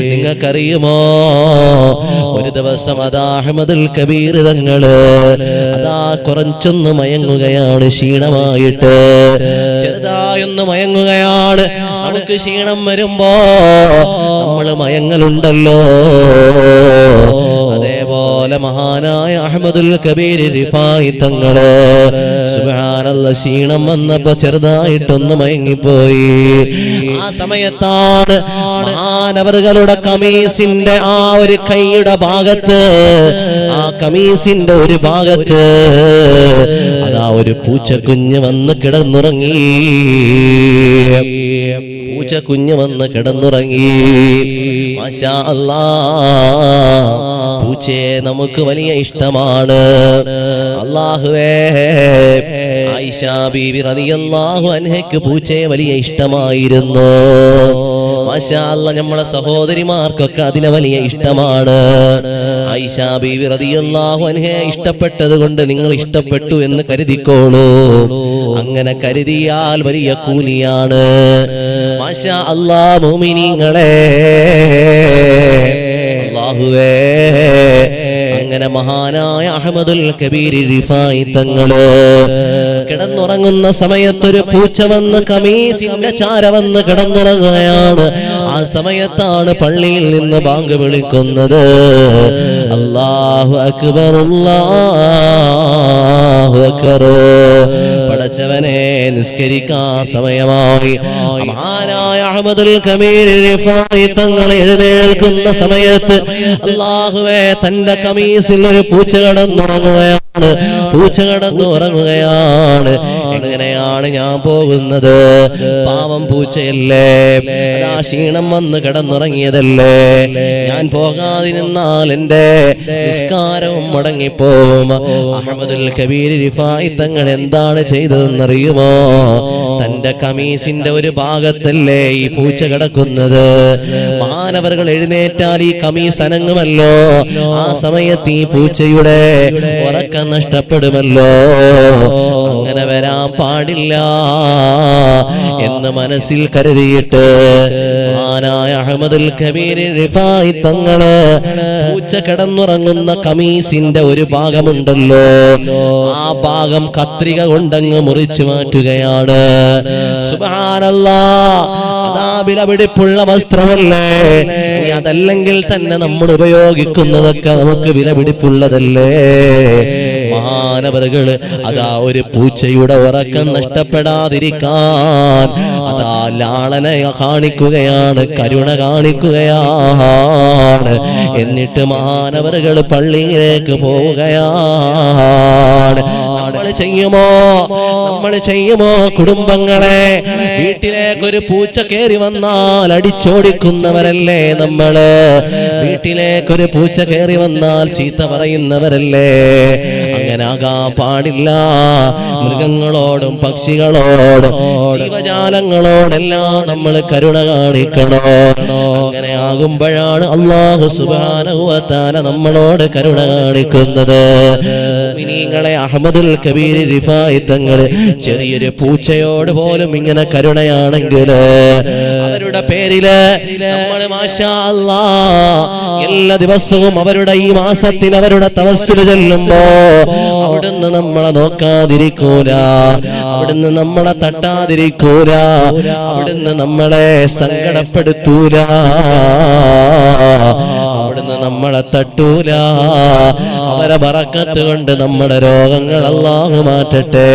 നിങ്ങൾക്കറിയുമോ? ഒരു ദിവസം അതാ അഹമ്മദുൽ കബീർ തങ്ങൾ അതാ കുറച്ചൊന്ന് മയങ്ങുകയാണ് ക്ഷീണമായിട്ട്. ചെറുതായൊന്ന് മയങ്ങുകയാണ്. നമുക്ക് ക്ഷീണം വരുമ്പോ നമ്മൾ മയങ്ങലുണ്ടല്ലോ. അതേപോലെ മഹാനായ അഹമ്മദുൽ കബീർ റിഫായി തങ്ങൾ സുബാനുള്ള ക്ഷീണം വന്നപ്പോ ചെറുതായിട്ടൊന്ന് മയങ്ങിപ്പോയി. ആ സമയത്താണ് മഹാനവറുകളുടെ കമീസിന്റെ ആ ഒരു കൈയുടെ ഭാഗത്ത് ആ കമീസിന്റെ ഒരു ഭാഗത്ത് അതാ ഒരു പൂച്ച പൂച്ചക്കുഞ്ഞ് വന്ന് കിടന്നുറങ്ങി. പൂച്ച പൂച്ചക്കുഞ്ഞ് വന്ന് കിടന്നുറങ്ങി. മാഷാ പൂച്ചയെ നമുക്ക് വലിയ ഇഷ്ടമാണ്. അള്ളാഹുവേ ആയിഷ ബീവി റളിയല്ലാഹു അൻഹയ്ക്ക് പൂച്ചയെ വലിയ ഇഷ്ടമായിരുന്നു. മാഷാ അല്ലാ നമ്മളെ സഹോദരിമാർക്കൊക്കെ അതിനെ വലിയ ഇഷ്ടമാണ്. ഐഷാ ബീവി റളിയല്ലാഹു അൻഹയെ ഇഷ്ടപ്പെട്ടത് കൊണ്ട് നിങ്ങൾ ഇഷ്ടപ്പെട്ടു എന്ന് കരുതിക്കോളൂ. അങ്ങനെ കരുതിയാൽ വലിയ കൂലിയാണ്. മാഷാ അല്ലാ മോമിനിങ്ങളെ. അള്ളാഹുവേ അങ്ങനെ മഹാനായ അഹമ്മദുൽ കബീരി റിഫായി തങ്ങൾ കിടന്നുറങ്ങുന്ന സമയത്തൊരു പൂച്ച വന്ന് കമീസിന്റെ ചാര വന്ന് കിടന്നുറങ്ങുകയാണ്. ആ സമയത്താണ് പള്ളിയിൽ നിന്ന് ബാങ്ക് വിളിക്കുന്നത്. അള്ളാഹു അക്ബർ പടച്ചവനെ നിസ്കരിക്കാൻ സമയമായി. മഹാനായ അഹമ്മദുൽ തങ്ങൾ എഴുന്നേൽക്കുന്ന സമയത്ത് അള്ളാഹുവെ തന്റെ കമീസിൽ ഒരു പൂച്ച കടന്നുറങ്ങുകയാണ്. പൂച്ച കടന്നുറങ്ങുകയാണ് എങ്ങനെയാണ് ഞാൻ പോകുന്നത്? പാവം പൂച്ചയല്ലേ? ആ ക്ഷീണം വന്ന് കിടന്നുറങ്ങിയതല്ലേ? ഞാൻ പോകാതിരുന്നാൽ എന്റെ നിസ്കാരവും മുടങ്ങിപ്പോവും. അഹമ്മദുൽ കബീർ റിഫായി തങ്ങൾ എന്താണ് ചെയ്തതെന്നറിയുമോ? തന്റെ കമീസിന്റെ ഒരു ഭാഗത്തല്ലേ ഈ പൂച്ച കിടക്കുന്നത്? മാനവറുകൾ എഴുന്നേറ്റാൽ ഈ കമീസ് അനങ്ങുമല്ലോ. ആ സമയത്ത് ഈ പൂച്ചയുടെ ഉറക്കം നഷ്ടപ്പെടുമല്ലോ. അങ്ങനെ വരാൻ പാടില്ല എന്ന് മനസ്സിൽ കരുതിയിട്ട് ആനായ അഹമ്മദുൽ കബീർ റിഫായി തങ്ങൾ പൂച്ച കിടന്നുറങ്ങുന്ന കമീസിന്റെ ഒരു ഭാഗമുണ്ടല്ലോ. ആ ഭാഗം കത്രിക കൊണ്ടങ്ങ് മുറിച്ചു മാറ്റുകയാണ്. അതാ വിലപിടിപ്പുള്ള വസ്ത്രമല്ലേ? അതല്ലെങ്കിൽ തന്നെ നമ്മൾ ഉപയോഗിക്കുന്നതൊക്കെ നമുക്ക് വിലപിടിപ്പുള്ളതല്ലേ? മാനവറുകൾ അതാ ഒരു പൂച്ചയുടെ ഉറക്കം നഷ്ടപ്പെടാതിരിക്കാൻ. അതാ ലാളനെ കാണിക്കുകയാണ് കരുണ കാണിക്കുകയാണ്. എന്നിട്ട് മാനവറുകൾ പള്ളിയിലേക്ക് പോവുകയാണ്. നമ്മൾ ചെയ്യുമോ? നമ്മൾ ചെയ്യുമോ കുടുംബങ്ങളെ? വീട്ടിലേക്ക് ഒരു പൂച്ച കയറി വന്നാൽ അടിച്ചോടിക്കുന്നവരല്ലേ നമ്മൾ? വീട്ടിലേക്ക് ഒരു പൂച്ച കയറി വന്നാൽ ചീത്ത പറയുന്നവരല്ലേ? അങ്ങനെ പാടില്ല മൃഗങ്ങളോടും പക്ഷികളോടും ജീവജാലങ്ങളോടെല്ലാം നമ്മൾ കരുണ കാണിക്കണോ. അങ്ങനെ ആകുമ്പോഴാണ് അള്ളാഹു സുബാനുവത്താന നമ്മളോട് കരുണ കാണിക്കുന്നത്. മിനിങ്ങളെ അഹമ്മദുൽ കബീർ റിഫായിത്തങ്ങൾ ചെറിയൊരു പൂച്ചയോട് പോലും ഇങ്ങനെ കരുണയാണെങ്കിൽ അവരുടെ പേരിൽ നമ്മൾ എല്ലാ ദിവസവും അവരുടെ ഈ മാസത്തിൽ അവരുടെ തവസ്സിൽ ചെല്ലുമ്പോ അവിടുന്ന് നമ്മളെ നോക്കാതിരിക്കൂല. അവിടുന്ന് നമ്മളെ തട്ടാതിരിക്കൂല. അവിടുന്ന് നമ്മളെ സങ്കടപ്പെടുത്തൂല. അവിടുന്ന് നമ്മളെ തട്ടൂല. അവരെ പറക്കത്ത് കൊണ്ട് നമ്മുടെ രോഗങ്ങൾ അല്ലാഹു മാറ്റട്ടെ.